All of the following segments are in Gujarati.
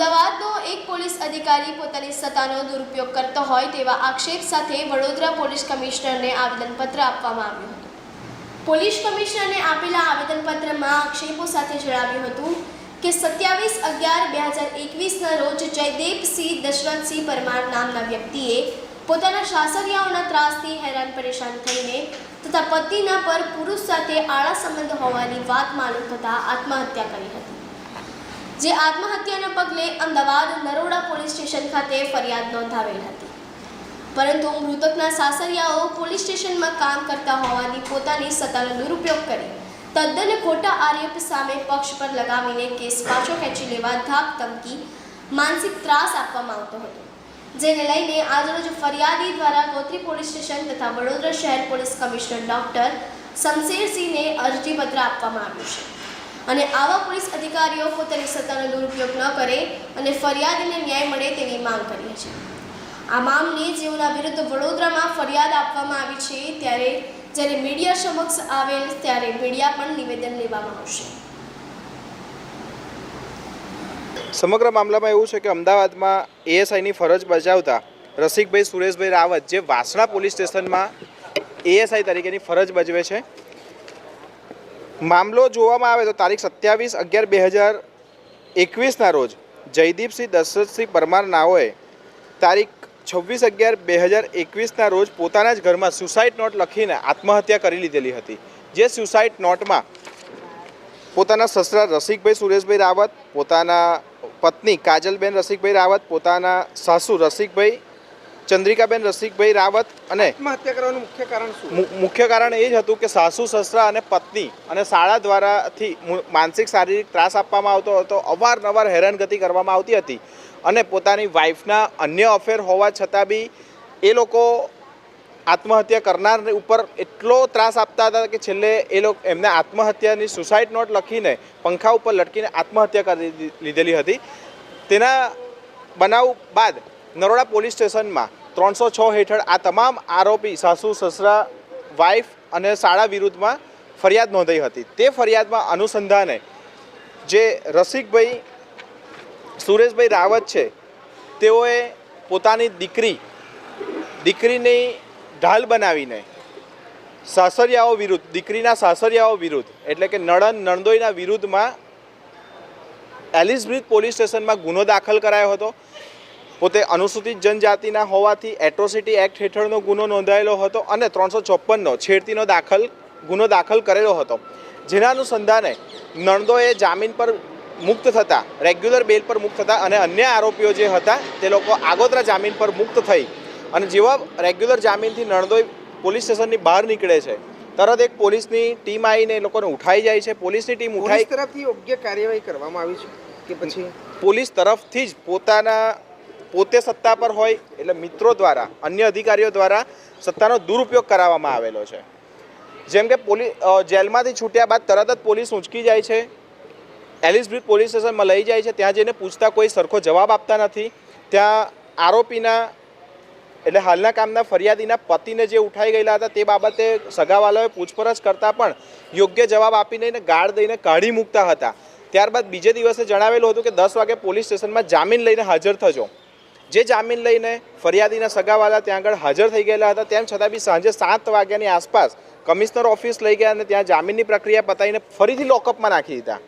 અમદાવાદનો એક પોલીસ અધિકારી પોતાની સત્તાનો દુરુપયોગ કરતો હોય તેવા આક્ષેપ સાથે વડોદરા પોલીસ કમિશનરને આવેદનપત્ર આપવામાં આવ્યું હતું. પોલીસ કમિશનરને આપેલા આવેદનપત્રમાં આક્ષેપો સાથે જણાવ્યું હતું કે સત્યાવીસ અગિયાર બે હજાર એકવીસના રોજ જયદેવસિંહ દશરથસિંહ પરમાર નામના વ્યક્તિએ પોતાના શાસરિયાઓના ત્રાસથી હેરાન પરેશાન થઈને તથા પતિના પર પુરુષ સાથે આળા સંબંધ હોવાની વાત માલુમ થતાં આત્મહત્યા કરી હતી. જે આત્મહત્યાના પગલે અમદાવાદ નરોડા પોલીસ સ્ટેશન ખાતે ફરિયાદ નોંધાવેલ હતી. પરંતુ મૃતકના સાસરિયાઓ પોલીસ સ્ટેશનમાં કામ કરતા હોવાની પોતાની સત્તાનો દુરુપયોગ કરી તદ્દન ખોટા આરોપ સામે પક્ષ પર લગાવીને કેસ પાછો ખેંચી લેવા ધાક ધમકી, માનસિક ત્રાસ આપવામાં આવતો હતો. જેને લઈને આજરોજ ફરિયાદી દ્વારા ગોત્રી પોલીસ સ્ટેશન તથા વડોદરા શહેર પોલીસ કમિશનર ડોક્ટર શમશેરસિંહને અરજીપત્ર આપવામાં આવ્યું છે. અને આવા પોલીસ અધિકારીઓ પોતાની સત્તાનો દુરુપયોગ ન કરે અને ફરિયાદીને ન્યાય મળે તેવી માંગ કરીએ છીએ. આ મામલે જેઓના વિરુદ્ધ વડોદરામાં ફરિયાદ આપવામાં આવી છે ત્યારે જ્યારે મીડિયા સમક્ષ આવેલ ત્યારે મીડિયા પણ નિવેદન લેવામાં આવશે. સમગ્ર મામલામાં એવું છે કે અમદાવાદમાં એએસઆઈની ફરજ બજાવતા રસિકભાઈ સુરેશભાઈ રાવત જે વાસણા પોલીસ સ્ટેશનમાં એએસઆઈ તરીકેની ફરજ બજવે છે મામલો જોવામાં આવે તો તારીખ સત્યાવીસ અગિયાર બે હજાર એકવીસના રોજ જયદીપસિંહ દશરથસિંહ પરમાર નાઓએ તારીખ છવ્વીસ અગિયાર બે હજાર એકવીસના રોજ પોતાના જ ઘરમાં સુસાઇડ નોટ લખીને આત્મહત્યા કરી લીધેલી હતી. જે સુસાઇડ નોટમાં પોતાના સસરા રસિકભાઈ સુરેશભાઈ રાવત, પોતાના પત્ની કાજલબેન રસિકભાઈ રાવત, પોતાના સાસુ રસિકભાઈ ચંદ્રિકાબેન રસિકભાઈ રાવત અને આત્મહત્યા કરવાનું મુખ્ય કારણ શું? મુખ્ય કારણ એ જ હતું કે સાસુ સસરા અને પત્ની અને શાળા દ્વારાથી માનસિક શારીરિક ત્રાસ આપવામાં આવતો હતો અવારનવાર હેરાનગતિ કરવામાં આવતી હતી અને પોતાની વાઈફના અન્ય અફેર હોવા છતાં બી એ લોકો આત્મહત્યા કરનાર ઉપર એટલો ત્રાસ આપતા હતા કે છેલ્લે એ લોકો એમને આત્મહત્યાની સુસાઇડ નોટ લખીને પંખા ઉપર લટકીને આત્મહત્યા કરી લીધેલી હતી. તેના બનાવ બાદ નરોડા પોલીસ સ્ટેશનમાં ત્રણસો છ હેઠળ આ તમામ આરોપી સાસુ, સસરા વાઇફ અને શાળા વિરુદ્ધમાં ફરિયાદ નોંધાઈ હતી. તે ફરિયાદમાં અનુસંધાને જે રસિકભાઈ, સુરેશભાઈ રાવત છે, તેઓએ પોતાની દીકરી, દીકરીની ઢાલ બનાવીને સાસરિયાઓ વિરુદ્ધ, દીકરીના સાસરિયાઓ વિરુદ્ધ, એટલે કે નણંદ નણદોઈના વિરુદ્ધમાં એલિસ પોલીસ સ્ટેશનમાં ગુનો દાખલ કરાયો હતો. પોતે અનુસૂચિત જનજાતિના હોવાથી એટ્રોસિટી એક્ટ હેઠળનો ગુનો નોંધાયેલો હતો અને ત્રણસો છોપ્પનનો છેડતીનો દાખલ ગુનો દાખલ કરેલો હતો. જેના અનુસંધાને નણદોએ જામીન પર મુક્ત થતા રેગ્યુલર બેલ પર મુક્ત થતા અને અન્ય આરોપીઓ જે હતા તે લોકો આગોતરા જામીન પર મુક્ત થઈ. અને જેવા રેગ્યુલર જામીનથી નણદોઈ પોલીસ સ્ટેશનની બહાર નીકળે છે તરત એક પોલીસની ટીમ આવીને એ લોકોને ઉઠાઈ જાય છે. પોલીસની ટીમ ઉઠાઈ તરફથી યોગ્ય કાર્યવાહી કરવામાં આવી છે કે પછી? પોલીસ તરફથી જ પોતાના પોતે સત્તા પર હોય એટલે મિત્રો દ્વારા, અન્ય અધિકારીઓ દ્વારા સત્તાનો દુરુપયોગ કરાવવામાં આવેલો છે. જેમ કે પોલીસ જેલમાંથી છૂટ્યા બાદ તરત જ પોલીસ ઊંચકી જાય છે. એલિસ બ્રિજ પોલીસ સ્ટેશનમાં લઈ જાય છે. ત્યાં જઈને પૂછતા કોઈ સરખો જવાબ આપતા નથી. ત્યાં આરોપીના, એટલે હાલના કામના ફરિયાદીના પતિને જે ઉઠાઈ ગયેલા હતા તે બાબતે સગાવાલાઓએ પૂછપરછ કરતાં પણ યોગ્ય જવાબ આપીને ગાળ દઈને કાઢી મૂકતા હતા. ત્યારબાદ બીજે દિવસે જણાવેલું હતું કે દસ વાગે પોલીસ સ્ટેશનમાં જામીન લઈને હાજર થજો. જે જામીન લઈને ફરિયાદીના સગાવાલા ત્યાં આગળ હાજર થઈ ગયેલા હતા. તેમ છતાં બી સાંજે સાત વાગ્યાની આસપાસ કમિશનર ઓફિસ લઈ ગયા અને ત્યાં જામીનની પ્રક્રિયા પતાવીને ફરીથી લોકઅપમાં નાખી દીધા.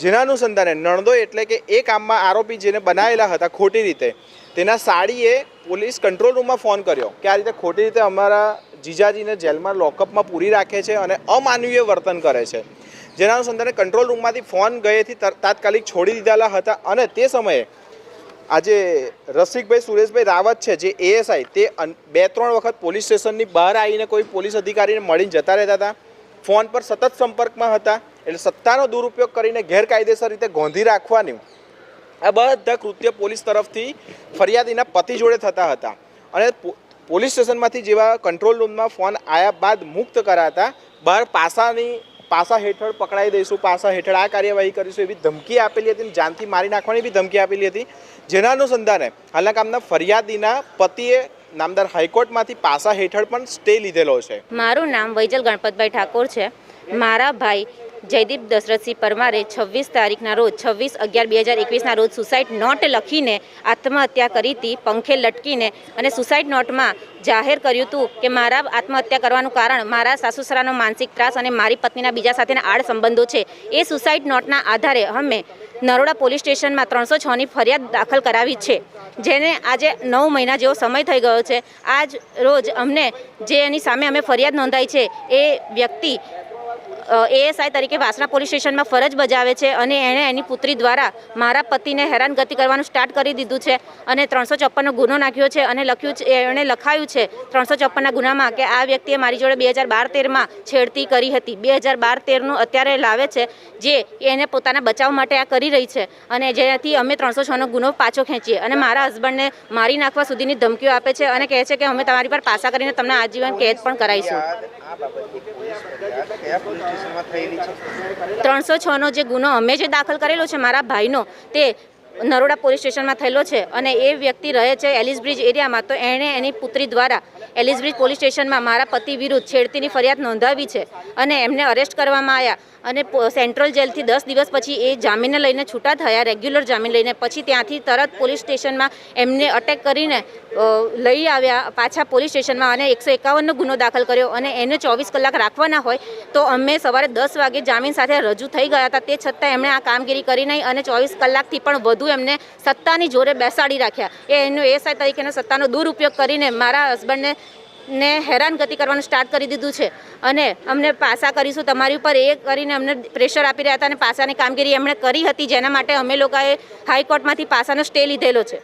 જેના અનુસંધાને નણદો એટલે કે એ કામમાં આરોપી જેને બનાવેલા હતા ખોટી રીતે, તેના સાડીએ પોલીસ કંટ્રોલ રૂમમાં ફોન કર્યો કે આ રીતે ખોટી રીતે અમારા જીજાજીને જેલમાં લોકઅપમાં પૂરી રાખે છે અને અમાનવીય વર્તન કરે છે. જેના અનુસંધાને કંટ્રોલ રૂમમાંથી ફોન ગયેથી તાત્કાલિક છોડી દીધેલા હતા અને તે સમયે આજે રસિકભાઈ, સુરેશભાઈ રાવત છે, જે એએસઆઈ તે બે, ત્રણ વખત પોલીસ સ્ટેશનની બહાર આવીને કોઈ પોલીસ અધિકારીને મળીને જતા રહેતા હતા. ફોન પર સતત સંપર્કમાં હતા, એટલે સત્તાનો દુરુપયોગ કરીને ગેરકાયદેસર રીતે ગોંધી રાખવાની આ બધા કૃત્ય પોલીસ તરફથી ફરિયાદીના પતિ જોડે થતા હતા. અને પોલીસ સ્ટેશનમાંથી જેવા કંટ્રોલ રૂમમાં ફોન આવ્યા બાદ મુક્ત કરાતા, બહાર પાસાની પાસા હેઠળ પકડાઈ દઈશું, પાસા હેઠળ આ કાર્યવાહી કરીશું એવી ધમકી આપેલી હતી જાનથી મારી નાખવાની બી ધમકી આપેલી હતી. જેના અનુસંધાને હાલના કામના ફરિયાદીના પતિએ નામદાર હાઈકોર્ટમાંથી પાસા હેઠળ પણ સ્ટે લીધેલો છે. મારું નામ વૈજલ ગણપતભાઈ ઠાકોર છે. મારા ભાઈ જયદીપ દશરથસિંહ પરમારે છવ્વીસ તારીખના રોજ, છવ્વીસ અગિયાર બે હજાર એકવીસના રોજ સુસાઇડ નોટ લખીને આત્મહત્યા કરી હતી, પંખે લટકીને. અને સુસાઇડ નોટમાં જાહેર કર્યું હતું કે મારા આત્મહત્યા કરવાનું કારણ મારા સાસુસરાનો માનસિક ત્રાસ અને મારી પત્નીના બીજા સાથેના આડ સંબંધો છે. એ સુસાઇડ નોટના આધારે અમે નરોડા પોલીસ સ્ટેશનમાં ત્રણસો છની ફરિયાદ દાખલ કરાવી છે, જેને આજે નવ મહિના જેવો સમય થઈ ગયો છે. આજ રોજ અમને જે એની સામે અમે ફરિયાદ નોંધાઈ છે, એ વ્યક્તિ એએસઆઈ તરીકે વાસણા પોલીસ સ્ટેશનમાં ફરજ બજાવે છે અને એણે એની પુત્રી દ્વારા મારા પતિને હેરાનગતિ કરવાનું સ્ટાર્ટ કરી દીધું છે અને ત્રણસો ચોપ્પનનો ગુનો નાખ્યો છે અને લખ્યું છે, એણે લખાયું છે ત્રણસો ચોપ્પનના ગુનામાં કે આ વ્યક્તિએ મારી જોડે બે હજાર બાર તેરમાં છેડતી કરી હતી. બે હજાર બાર તેરનું અત્યારે લાવે છે જે એને પોતાના બચાવ માટે આ કરી રહી છે અને જેનાથી અમે ત્રણસો છનો ગુનો પાછો ખેંચીએ અને મારા હસબન્ડને મારી નાખવા સુધીની ધમકીઓ આપે છે અને કહે છે કે અમે તમારી પર પાસા કરીને તમને આજીવન કેદ પણ કરાવીશું. ત્રણસો છનો જે ગુનો અમે જે દાખલ કરેલો છે મારા ભાઈનો તે નરોડા પોલીસ સ્ટેશનમાં થયેલો છે અને એ વ્યક્તિ રહે છે એલિસ બ્રિજ એરિયામાં. તો એણે એની પુત્રી દ્વારા એલિસ બ્રિજ પોલીસ સ્ટેશનમાં મારા પતિ વિરુદ્ધ છેડતીની ફરિયાદ નોંધાવી છે અને એમને અરેસ્ટ કરવામાં આવ્યા. અને સેન્ટ્રલ જેલથી દસ દિવસ પછી એ જામીનને લઈને છૂટા થયા રેગ્યુલર જામીન લઈને. પછી ત્યાંથી તરત પોલીસ સ્ટેશનમાં એમને અટેક કરીને લઈ આવ્યા, પાછા પોલીસ સ્ટેશનમાં અને એકસો એકાવનનો ગુનો દાખલ કર્યો અને એને ચોવીસ કલાક રાખવાના હોય તો અમે સવારે દસ વાગે જામીન સાથે રજૂ થઈ ગયા હતા. તે છતાં એમણે આ કામગીરી કરી નહીં અને ચોવીસ કલાકથી પણ વધુ એમને સત્તાની જોરે બેસાડી રાખ્યા. એ એનો એસઆઈ તરીકેનો સત્તાનો દુરુપયોગ કરીને મારા હસબન્ડને ને હેરાનગતિ કરવાનું સ્ટાર્ટ કરી દીધું છે. અને અમને પાસા કરીશું. તમારી ઉપર એ કરીને અમને પ્રેશર આપી રહ્યા હતા અને પાસાની કામગીરી એમણે કરી હતી. જેના માટે અમે લોકોએ હાઈકોર્ટમાંથી પાસાનો સ્ટે લીધેલો છે.